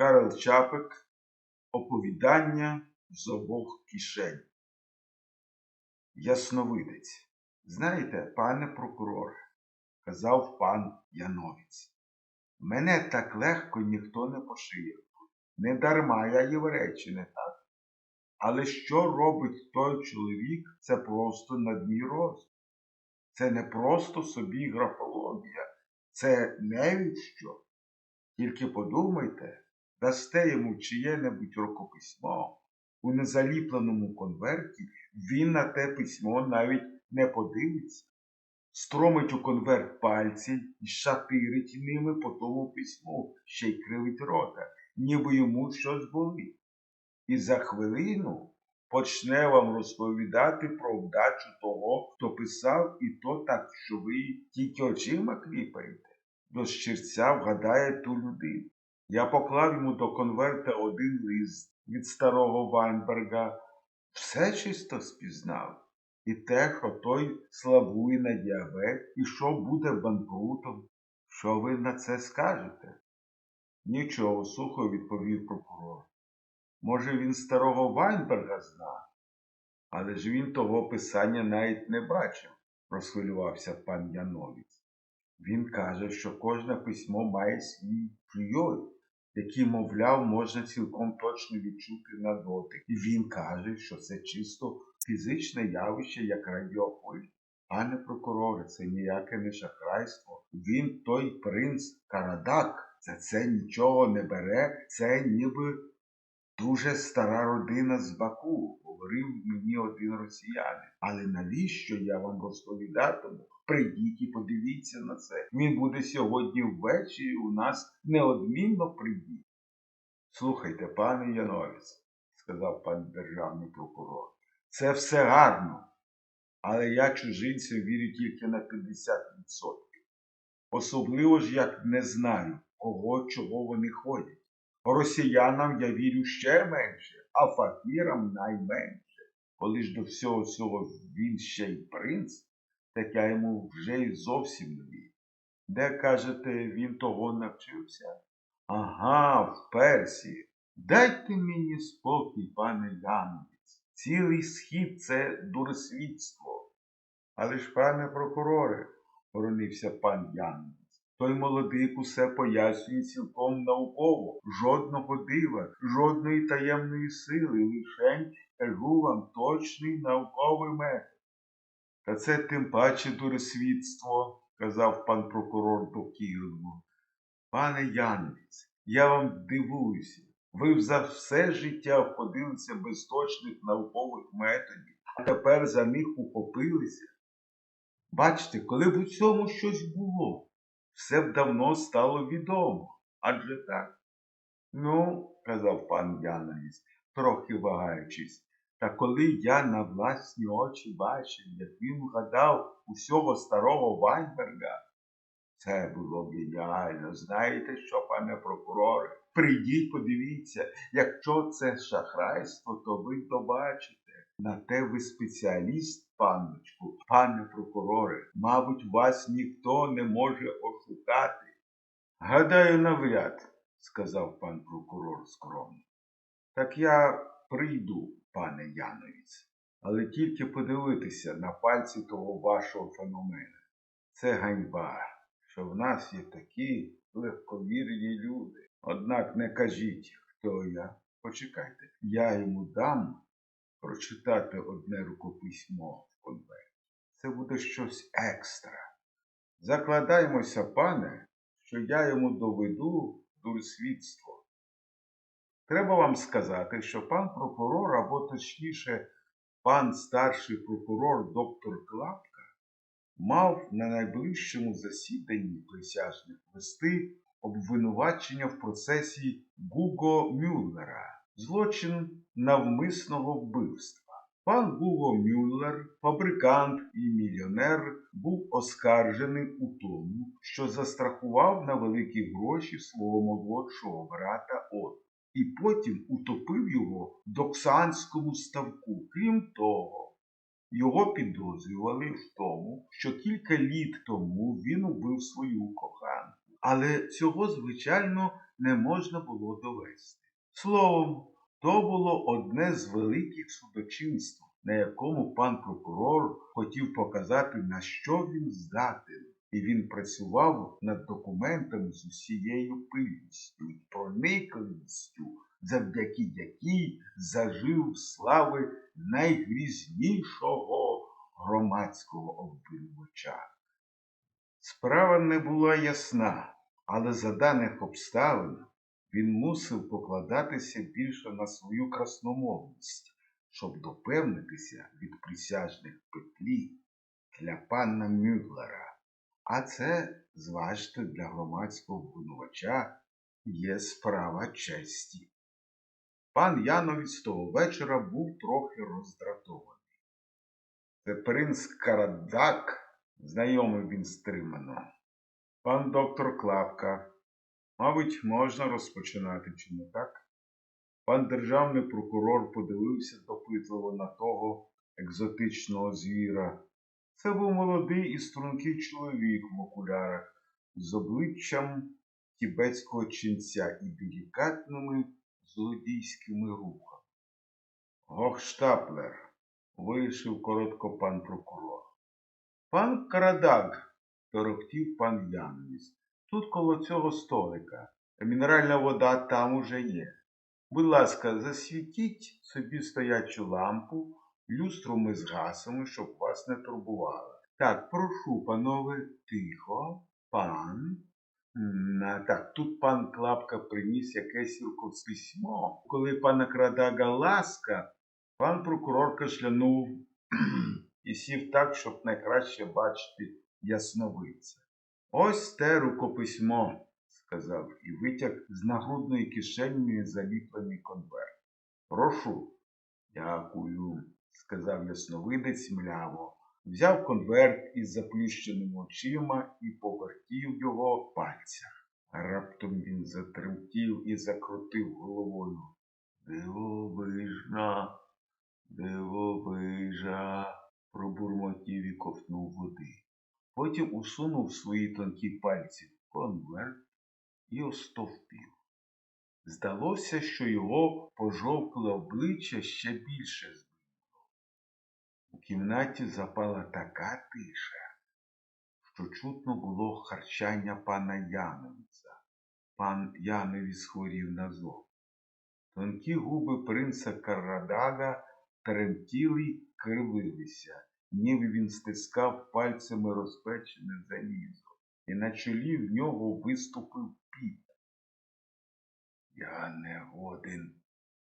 Карл Чапик Оповідання з обох кишень. Ясновидець. Знаєте, пане прокурор, казав пан Яновець, мене так легко ніхто не пошиє. Не дарма я єврейчі, не так? Але що робить той чоловік, це просто надмір розум. Це не просто собі графологія, це невіщо. Тільки подумайте, дасте йому чиє-небудь рукописьмо, у незаліпленому конверті він на те письмо навіть не подивиться, стромить у конверт пальці і шатирить ними по тому письму, ще й кривить рота, ніби йому щось болить. І за хвилину почне вам розповідати про вдачу того, хто писав, і то так, що ви тільки очима кліпаєте, до щирця вгадає ту людину. Я поклав йому до конверта один лист від старого Вайнберга, все чисто спізнав. І те, що той слабує на діабет, і що буде банкрутом. Що ви на це скажете? Нічого, сухо відповів прокурор. Може, він старого Вайнберга зна, але ж він того писання навіть не бачив, розхвилювався пан Яновець. Він каже, що кожне письмо має свій флюйот, який, мовляв, можна цілком точно відчути на дотик. І він каже, що це чисто фізичне явище, як радіополь. Пане прокуроре, це ніяке не шахрайство. Він той принц Карадак. За це нічого не бере, це ніби дуже стара родина з Баку, говорив росіянин. Але навіщо я вам розповідатиму? Прийдіть і подивіться на це. Він буде сьогодні ввечері у нас неодмінно прийдіть. Слухайте, пане Яновець, сказав пан державний прокурор, це все гарно, але я чужинцям вірю тільки на 50%. Особливо ж як не знаю, кого чого вони ходять. Росіянам я вірю ще менше, а факірам найменше. Коли ж до всього цього він ще й принц, так я йому вже й зовсім не вірю. Де, кажете, він того навчився? Ага, в Персії. Дайте мені спокій, пане Яновець. Цілий схід це дуросвітство. Але ж, пане прокуроре, боронився пан Яновець. Той молодик усе пояснює цілком науково, жодного дива, жодної таємної сили, лишень кажу вам точний науковий метод. Та це тим паче дуросвітство, казав пан прокурор до докірливо. Пане Яновець, я вам дивуюся. Ви за все життя входилися без точних наукових методів, а тепер за них ухопилися. Бачите, коли б у цьому щось було все б давно стало відомо. Адже так? Ну, казав пан Яновець, трохи вагаючись, та коли я на власні очі бачив, як він вгадав усього старого Вайнберга, це було геніально. Знаєте що, пане прокуроре? Прийдіть, подивіться, якщо це шахрайство, то ви добачите. На те ви спеціаліст, панночку, пане прокуроре, мабуть, вас ніхто не може ошукати. Гадаю, навряд, сказав пан прокурор скромно. Так я прийду, пане Яновіць, але тільки подивитися на пальці того вашого феномена. Це ганьба, що в нас є такі легковірні люди. Однак не кажіть, хто я. Почекайте, я йому дам прочитати одне рукописьмо в конверті. Це буде щось екстра. Закладаємося, пане, що я йому доведу дурсвітство. Треба вам сказати, що пан прокурор, або точніше, пан старший прокурор доктор Клапка мав на найближчому засіданні присяжних вести обвинувачення в процесі Гуго Мюллера злочин навмисного вбивства. Пан Гуго Мюллер, фабрикант і мільйонер, був оскаржений у тому, що застрахував на великі гроші свого молодшого брата От, і потім утопив його в доксанському ставку. Крім того, його підозрювали в тому, що кілька літ тому він убив свою коханку. Але цього, звичайно, не можна було довести. Словом, то було одне з великих судочинств, на якому пан прокурор хотів показати, на що він здатен, і він працював над документами з усією пильністю і проникливістю, завдяки якій зажив слави найгрізнішого громадського обвинувача. Справа не була ясна, але за даних обставин він мусив покладатися більше на свою красномовність, щоб допевнитися від присяжних петлі для пана Мюглера. А це, зважте, для громадського обвинувача є справа честі. Пан Яновець того вечора був трохи роздратований. Це принц Карадак, знайомий він стримано. Пан доктор Клапка, мабуть, можна розпочинати, чи не так? Пан державний прокурор подивився допитливо на того екзотичного звіра. Це був молодий і стрункий чоловік в окулярах з обличчям тібетського ченця і делікатними злодійськими рухами. Гохштаплер, вирішив коротко пан прокурор. Пан Карадаг, торохтів пан Яновіс. Тут коло цього столика. Мінеральна вода там уже є. Будь ласка, засвітіть собі стоячу лампу, люстру ми згасимо, щоб вас не турбувало. Так, прошу, панове, тихо, пан. Так, тут пан Клапка приніс якесь письмо. Коли пана Крадага ласка, пан прокурор кашлянув і сів так, щоб найкраще бачити ясновидця. Ось те рукописьмо, сказав і витяг з нагрудної кишені заліплений конверт. Прошу. Дякую, сказав ясновидець мляво. Взяв конверт із заплющеними очима і повертів його пальцях. Раптом він затремтів і закрутив головою. Дивовижна, дивовижа, пробурмотів і ковтнув води. Потім усунув свої тонкі пальці в конверт і остовпів. Здалося, що його пожовкле обличчя ще більше зблідло. У кімнаті запала така тиша, що чутно було харчання пана Яновіца. Пан Яновіць хворів на зло. Тонкі губи принца Карадага тремтіли й кривилися, ніби він стискав пальцями розпечене залізо, і на чолі в нього виступив піт. Я не годен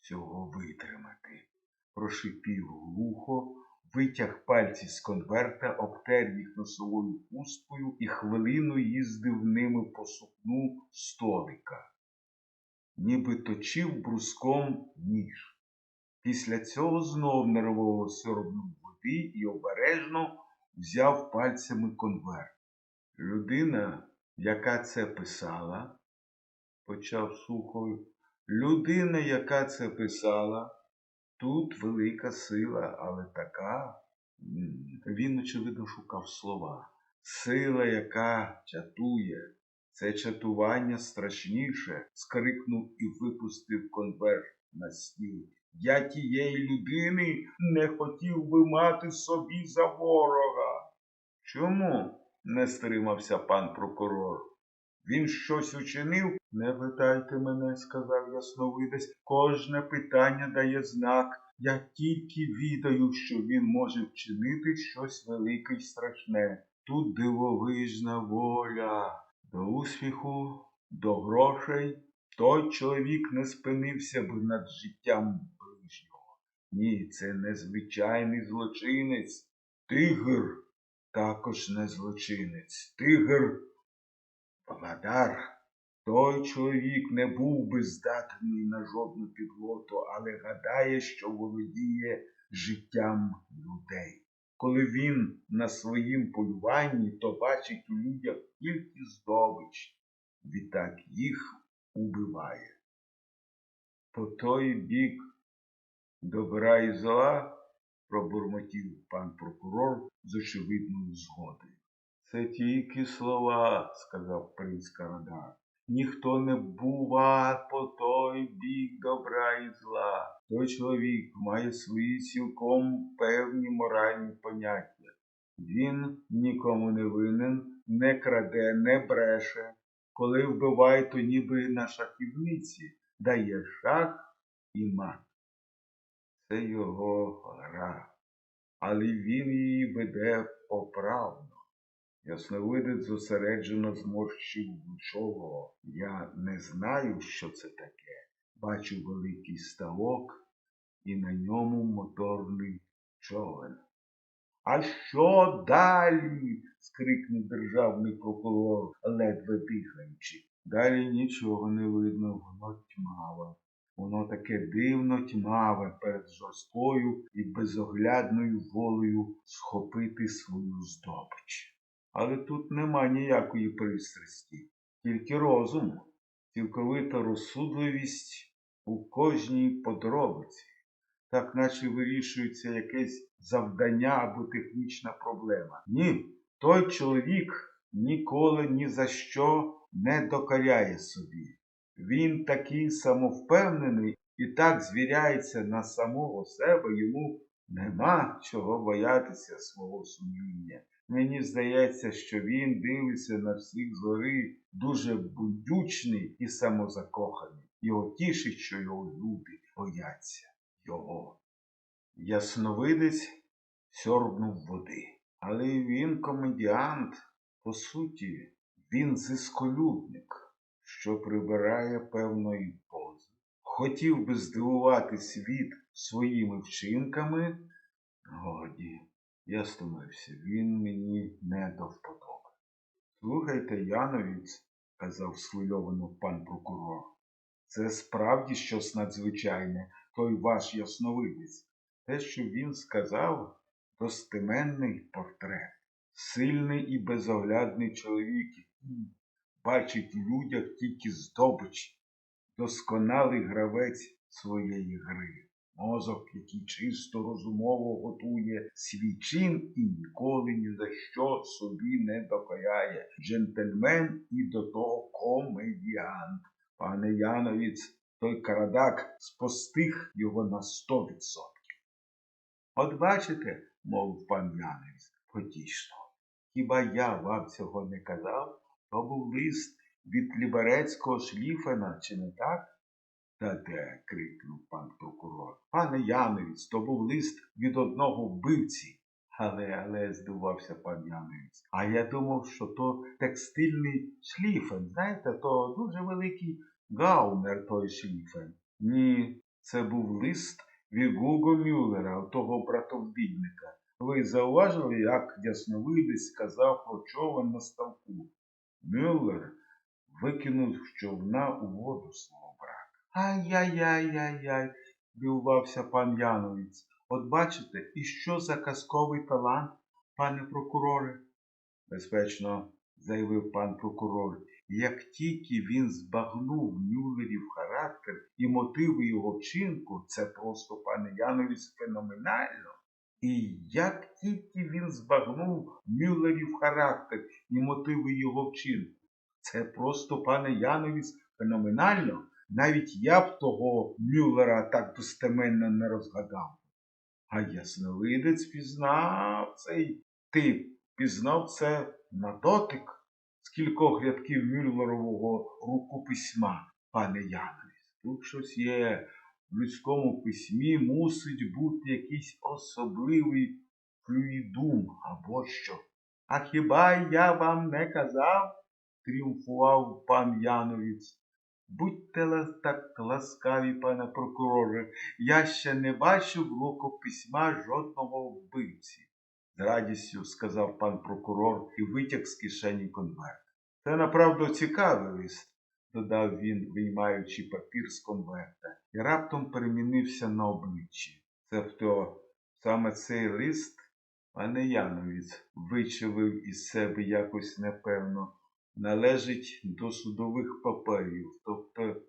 цього витримати, прошипів глухо, витяг пальці з конверта, обтер їх носовою хусткою і хвилину їздив ними по сукну столика, ніби точив бруском ніж. Після цього знов нервово сьорбнув води і обережно взяв пальцями конверт. Людина, яка це писала, почав сухою, людина, яка це писала, тут велика сила, але така. Він, очевидно, шукав слова. Сила, яка чатує. Це чатування страшніше, скрикнув і випустив конверт на стіл. Я тієї людини не хотів би мати собі за ворога. Чому? не стримався пан прокурор. Він щось учинив? Не питайте мене, сказав ясновидець. Кожне питання дає знак. Я тільки відаю, що він може вчинити щось велике й страшне. Тут дивовижна воля. До успіху, до грошей. Той чоловік не спинився б над життям. Ні, це не звичайний злочинець. Тигр також не злочинець. Тигр Владар. Той чоловік не був би здатний на жодну підлоту, але гадає, що володіє життям людей. Коли він на своїм полюванні, то бачить у людях тільки здобич, відтак їх убиває. По той бік добра і зла пробурмотів пан прокурор з очевидною згодою. Це тільки слова, сказав принц Карадар. ніхто не бува по той бік добра і зла. Той чоловік має свої цілком певні моральні поняття. Він нікому не винен, не краде, не бреше. Коли вбиває, то ніби на шахівниці дає шах і мат. Це його гра, але він її веде поправно. Ясновидець зосереджено зморщив нічого. Я не знаю, що це таке. Бачу великий ставок і на ньому моторний човен. А що далі? скрикнув державний прокурор, ледве дихаючи. Далі нічого не видно, воно тьмаве. Воно таке дивно тьмаве перед жорсткою і безоглядною волею схопити свою здобич. Але тут нема ніякої пристрасті, тільки розум, цілковита розсудливість у кожній подробиці, так наче вирішується якесь завдання або технічна проблема. Ні, той чоловік ніколи ні за що не докоряє собі. Він такий самовпевнений і так звіряється на самого себе, йому нема чого боятися свого сумління. Мені здається, що він дивиться на всіх згори дуже будючний і самозакоханий. Його тішить, що його люди бояться його. Ясновидець сьорбнув води. Але він комедіант, по суті, він зисколюбник, що прибирає певної пози. Хотів би здивувати світ своїми вчинками. Годі, я стомився, він мені не до вподоби. Слухайте, Яновіць, казав схвильовано пан прокурор, це справді щось надзвичайне, той ваш ясновидець. Те, що він сказав, достеменний портрет. Сильний і безоглядний чоловік, бачить в людях тільки здобич, досконалий гравець своєї гри. Мозок, який чисто розумово готує свій чин і ніколи ні за що собі не докоряє. Джентльмен і до того комедіант. Пане Яновіць, той карадак спостиг його на сто відсотків. От бачите, мовив пан Яновіць потішно. Хіба я вам цього не казав? То був лист від ліберецького шліфена, чи не так? Та де? крикнув пан прокурор. Пане Яновіць, то був лист від одного вбивці. Але, але, здивувався пан Яновіць. А я думав, що то текстильний шліфен. Знаєте, то дуже великий гаунер той шліфен. Ні, це був лист від Гуго Мюллера, того братовбійника. Ви зауважили, як ясновидець сказав про човен на ставку? Мюллер викинув з човна у воду свого брата. Ай-яй-яй-яй-яй, дивувався пан Яновіць. От бачите, і що за казковий талант, пане прокуроре? Безпечно, заявив пан прокурор, як тільки він збагнув Мюллерів характер і мотиви його вчинку, це просто, пане Яновіць, феноменально. І як тільки він збагнув Мюллерів характер і мотиви його вчинку, це просто, пане Яновіць, феноменально. Навіть я б того Мюллера так достеменно не розгадав. А ясновидець пізнав цей тип, пізнав це на дотик з кількох рядків Мюллерового рукописьма, пане Яновіць. Тут щось є. В людському письмі мусить бути якийсь особливий флюїдум або що. А хіба я вам не казав? тріумфував пан Яновіць. Будьте так ласкаві, пане прокуроре, я ще не бачив рукописьма жодного вбивці, з радістю сказав пан прокурор і витяг з кишені конверт. Це направду цікавий лист, додав він, виймаючи папір з конверта, і раптом перемінився на обличчі. Цебто саме цей лист, пане Яновіць, вичавив із себе якось непевно належить до судових паперів, тобто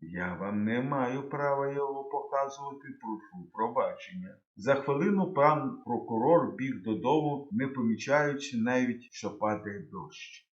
я вам не маю права його показувати, прошу пробачення. За хвилину пан прокурор біг додому, не помічаючи навіть, що падає дощ.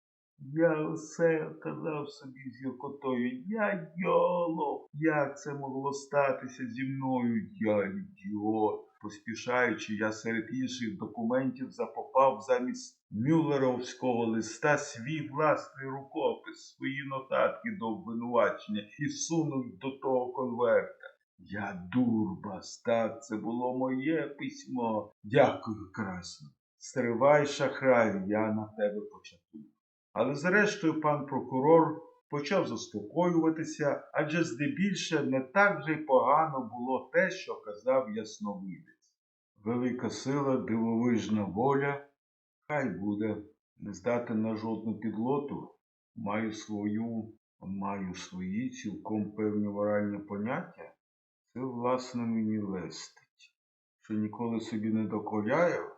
Я все казав собі з гіркотою. Я йолоп. Як це могло статися зі мною? Я ідіот. Поспішаючи, я серед інших документів запопав замість Мюллеровського листа свій власний рукопис, свої нотатки до обвинувачення і сунув до того конверта. Я дурбас, так, це було моє письмо. Дякую, красно. Стривай, шахраю, я на тебе початую. Але зрештою пан прокурор почав заспокоюватися, адже здебільше не так вже й погано було те, що казав ясновидець. Велика сила, дивовижна воля, хай буде, не здати на жодну підлоту, маю свою, маю свої цілком певні моральні поняття, це власне мені лестить. Що ніколи собі не докоряю,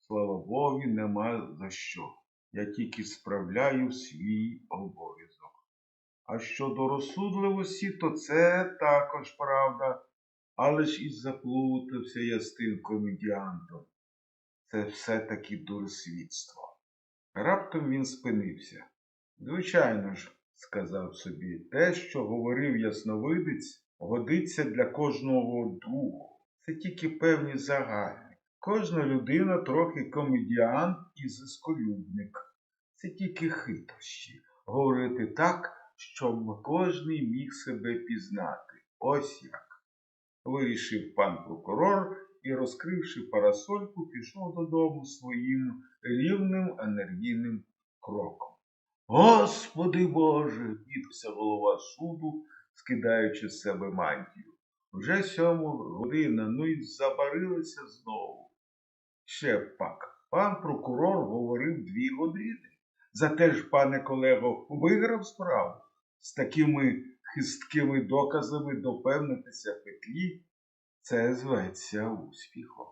слава Богу, нема за що. Я тільки справляю свій обов'язок. А щодо розсудливості, то це також правда. Але ж і заплутався я з тим комедіантом. Це все-таки дуросвітство. Раптом він спинився. Звичайно ж, сказав собі, те, що говорив ясновидець, годиться для кожного другого. Це тільки певні загальні. Кожна людина трохи комедіант і зисколюбник. Це тільки хитрощі. Говорити так, щоб кожний міг себе пізнати. Ось як. Вирішив пан прокурор і, розкривши парасольку, пішов додому своїм рівним енергійним кроком. Господи Боже, бідався голова суду, скидаючи з себе мантію. Вже сьому година, ну й забарилися знову. Ще пак, пан прокурор говорив дві години. Зате ж, пане колего, виграв справу. З такими хисткими доказами допевнитися петлі, це зветься успіхом.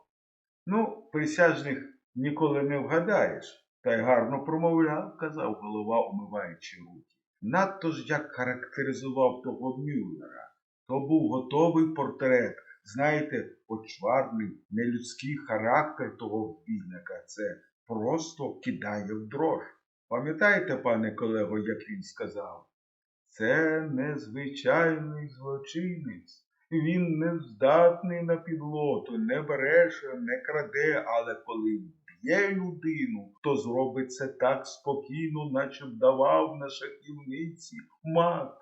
Ну, присяжних ніколи не вгадаєш, та й гарно промовляв, казав голова, умиваючи руки. Надто ж як характеризував того Мюллера. То був готовий портрет. Знаєте, почварний, нелюдський характер того вбійника. Це просто кидає в дрож. Пам'ятаєте, пане колего, як він сказав? Це незвичайний злочинець. Він не здатний на підлоту, не береше, не краде, але коли вб'є людину, то зробить це так спокійно, наче б давав на шахівниці мат.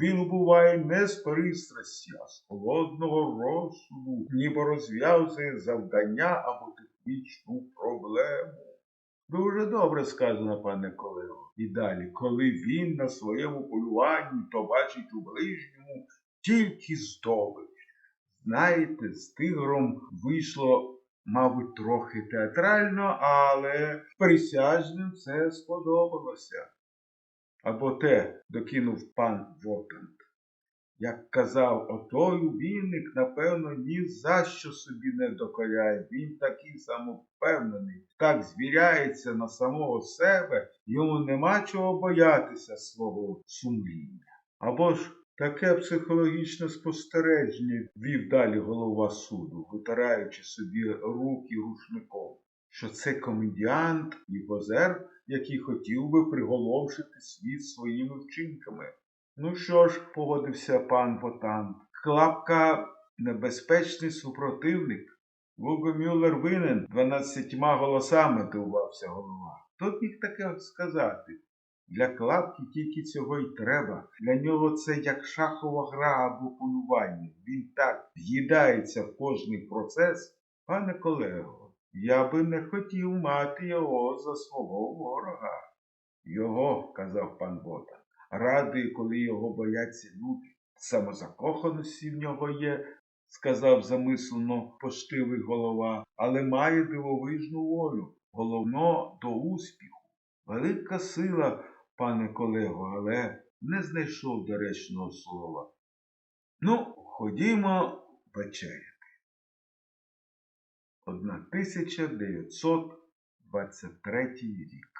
Він буває не з пристрасті, а з холодного розсуду, ніби розв'язує завдання або технічну проблему. Дуже добре сказано, пане колего. І далі, коли він на своєму полюванні, то бачить у ближньому тільки здобич. Знаєте, з тигром вийшло, мабуть, трохи театрально, але присяжним це сподобалося. Або те, докинув пан Вотант. Як казав отой вінник, напевно, ні за що собі не докоряє. Він такий самовпевнений, так звіряється на самого себе, йому нема чого боятися свого сумління. Або ж таке психологічне спостереження вів далі голова суду, витираючи собі руки рушником, що це комедіант і позер, який хотів би приголомшити світ своїми вчинками. Ну що ж, погодився пан Потант, клапка небезпечний супротивник. Вуго Мюллер винен дванадцятьма голосами, дивувався голова. Хто міг таке сказати? Для клапки тільки цього й треба. Для нього це як шахова гра або полювання. Він так в'їдається в кожний процес. Пане колего, я би не хотів мати його за свого ворога. Його, казав пан Бота, радий, коли його бояться люди. Самозакоханості в нього є, сказав замислено поштивий голова, але має дивовижну волю, головно до успіху. Велика сила, пане колего, але не знайшов доречного слова. Ну, ходімо вечеряти. 1923 рік.